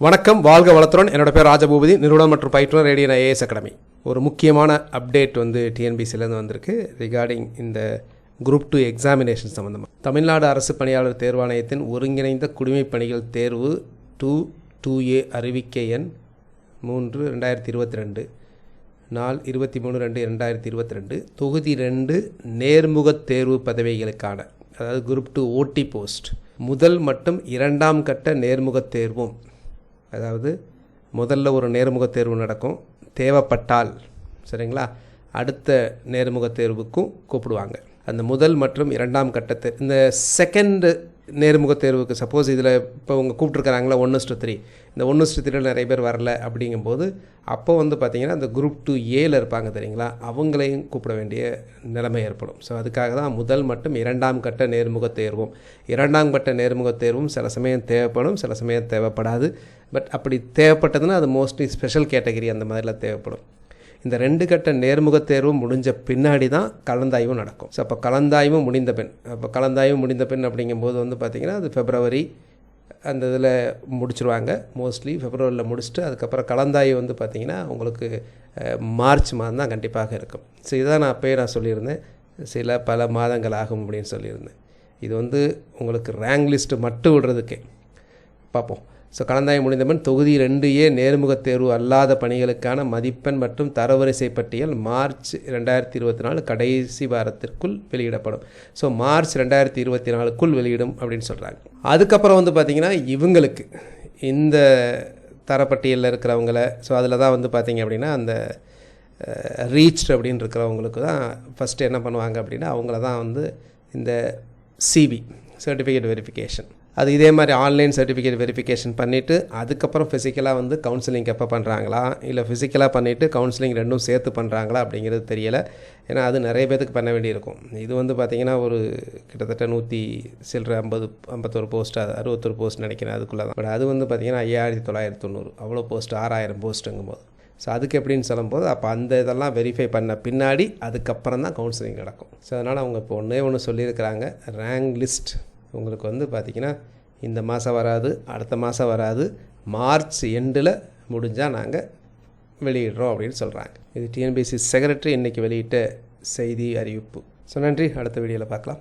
வணக்கம் வாழ்க வளத்துடன். என்னோட பேர் ராஜபூபதி நிறுவனம் மற்றும் பயிற்றுனர் ரேடியன் ஐஏஎஸ் அகாடமி ஒரு முக்கியமான அப்டேட் வந்து டிஎன்பிசிலேருந்து வந்திருக்கு. ரிகார்டிங் இந்த குரூப் டூ எக்ஸாமினேஷன் சம்மந்தமாக தமிழ்நாடு அரசு பணியாளர் தேர்வாணையத்தின் ஒருங்கிணைந்த குடிமைப் பணிகள் தேர்வு டூ டூ ஏ அறிவிக்கை எண் மூன்று ரெண்டாயிரத்தி இருபத்தி ரெண்டு. நாள் இருபத்தி மூணு ரெண்டு ரெண்டாயிரத்தி இருபத்தி ரெண்டு. தொகுதி ரெண்டு நேர்முகத் தேர்வு பதவிகளுக்கான அதாவது குரூப் டூ ஓடி போஸ்ட் முதல் மற்றும் இரண்டாம் கட்ட நேர்முகத் தேர்வும். அதாவது முதல்ல ஒரு நேர்முகத் தேர்வு நடக்கும். தேவைப்பட்டால் சரிங்களா? அடுத்த நேர்முகத் தேர்வுக்கும் கூப்பிடுவாங்க. அந்த முதல் மற்றும் இரண்டாம் கட்டத்தை இந்த செகண்டு நேர்முகத் தேர்வுக்கு சப்போஸ் இதில் இப்போ அவங்க கூப்பிட்ருக்காங்களா ஒன்று ஸ்டு த்ரீ இந்த ஒன்று ஸ்டு த்ரீல நிறைய பேர் வரல அப்படிங்கும்போது அப்போ வந்து பார்த்திங்கன்னா அந்த குரூப் டூ ஏல இருப்பாங்க தெரியுங்களா? அவங்களையும் கூப்பிட வேண்டிய நிலைமை ஏற்படும். ஸோ அதுக்காக தான் முதல் மட்டும் இரண்டாம் கட்ட நேர்முகத் தேர்வும். இரண்டாம் கட்ட நேர்முகத் தேர்வும் சில சமயம் தேவைப்படும் சில சமயம் தேவைப்படாது. பட் அப்படி தேவைப்பட்டதுன்னா அது மோஸ்ட்லி ஸ்பெஷல் கேட்டகரி அந்த மாதிரிலாம் தேவைப்படும். இந்த ரெண்டு கட்ட நேர்முகத் தேர்வும் முடிஞ்ச பின்னாடி தான் கலந்தாய்வும் நடக்கும். ஸோ அப்போ கலந்தாய்வு முடிந்த பின் அப்போ கலந்தாய்வு முடிந்த பின் அப்படிங்கும்போது வந்து பார்த்திங்கன்னா அது ஃபெப்ரவரி அந்த இதில் முடிச்சுருவாங்க. மோஸ்ட்லி ஃபெப்ரவரியில் முடிச்சுட்டு அதுக்கப்புறம் கலந்தாய்வு வந்து பார்த்திங்கன்னா உங்களுக்கு மார்ச் மாதம் தான் கண்டிப்பாக இருக்கும். ஸோ இதான் நான் அப்போயே நான் சொல்லியிருந்தேன். சில பல மாதங்கள் ஆகும் அப்படின்னு சொல்லியிருந்தேன். இது வந்து உங்களுக்கு ரேங்க் லிஸ்ட்டு மட்டும் விடுறதுக்கே. பார்ப்போம் ஸோ கலந்தாய் முடிந்தபின் தொகுதி ரெண்டு ஏ நேர்முகத் தேர்வு அல்லாத பணிகளுக்கான மதிப்பெண் மற்றும் தரவரிசை பட்டியல் மார்ச் ரெண்டாயிரத்தி இருபத்தி நாலு கடைசி வாரத்திற்குள் வெளியிடப்படும். ஸோ மார்ச் ரெண்டாயிரத்தி இருபத்தி நாலுக்குள் வெளியிடும் அப்படின்னு சொல்கிறாங்க அதுக்கப்புறம் வந்து பார்த்திங்கன்னா இவங்களுக்கு இந்த தரப்பட்டியலில் இருக்கிறவங்கள ஸோ அதில் தான் வந்து பார்த்திங்க அப்படின்னா அந்த ரீச் அப்படின்னு இருக்கிறவங்களுக்கு தான் ஃபஸ்ட்டு என்ன பண்ணுவாங்க அப்படின்னா அவங்கள தான் வந்து இந்த சிபி சர்டிஃபிகேட் வெரிஃபிகேஷன் அது இதே மாதிரி ஆன்லைன் சர்டிஃபிகேட் வெரிஃபிகேஷன் பண்ணிவிட்டு அதுக்கப்புறம் ஃபிசிக்கலாக வந்து கவுன்சிலிங் எப்போ பண்ணுறாங்களா இல்லை ஃபிசிக்கலாக பண்ணிவிட்டு கவுன்சிலிங் ரெண்டும் சேர்த்து பண்ணுறாங்களா அப்படிங்கிறது தெரியலை. ஏன்னா அது நிறைய பேத்துக்கு பண்ண வேண்டியிருக்கும். இது வந்து பார்த்திங்கன்னா ஒரு கிட்டத்தட்ட நூற்றி சில்லற ஐம்பது ஐம்பத்தொரு போஸ்ட் அறுபத்தொரு போஸ்ட் நினைக்கிறேன் அதுக்குள்ளே தான் பட் அது வந்து பார்த்திங்கன்னா ஐயாயிரத்தி தொள்ளாயிரத்தி தொண்ணூறு. அவ்வளோ போஸ்ட் ஆறாயிரம் போஸ்ட்டுங்கும் போது ஸோ அதுக்கு எப்படின்னு சொல்லும்போது அப்போ அந்த இதெல்லாம் வெரிஃபை பண்ண பின்னாடி அதுக்கப்புறம் தான் கவுன்சிலிங் நடக்கும். ஸோ அதனால் அவங்க இப்போ ஒன்றே ஒன்று சொல்லியிருக்கிறாங்க. ரேங்க் லிஸ்ட் உங்களுக்கு வந்து பார்த்திங்கன்னா இந்த மாதம் வராது அடுத்த மாதம் வராது மார்ச் எண்டில் முடிஞ்சால் நாங்கள் வெளியிடுறோம் அப்படின்னு சொல்கிறாங்க இது டிஎன்பிசி செக்ரட்டரி இன்றைக்கி வெளியிட்ட செய்தி அறிவிப்பு. ஸோ நன்றி. அடுத்த வீடியோவில் பார்க்கலாம்.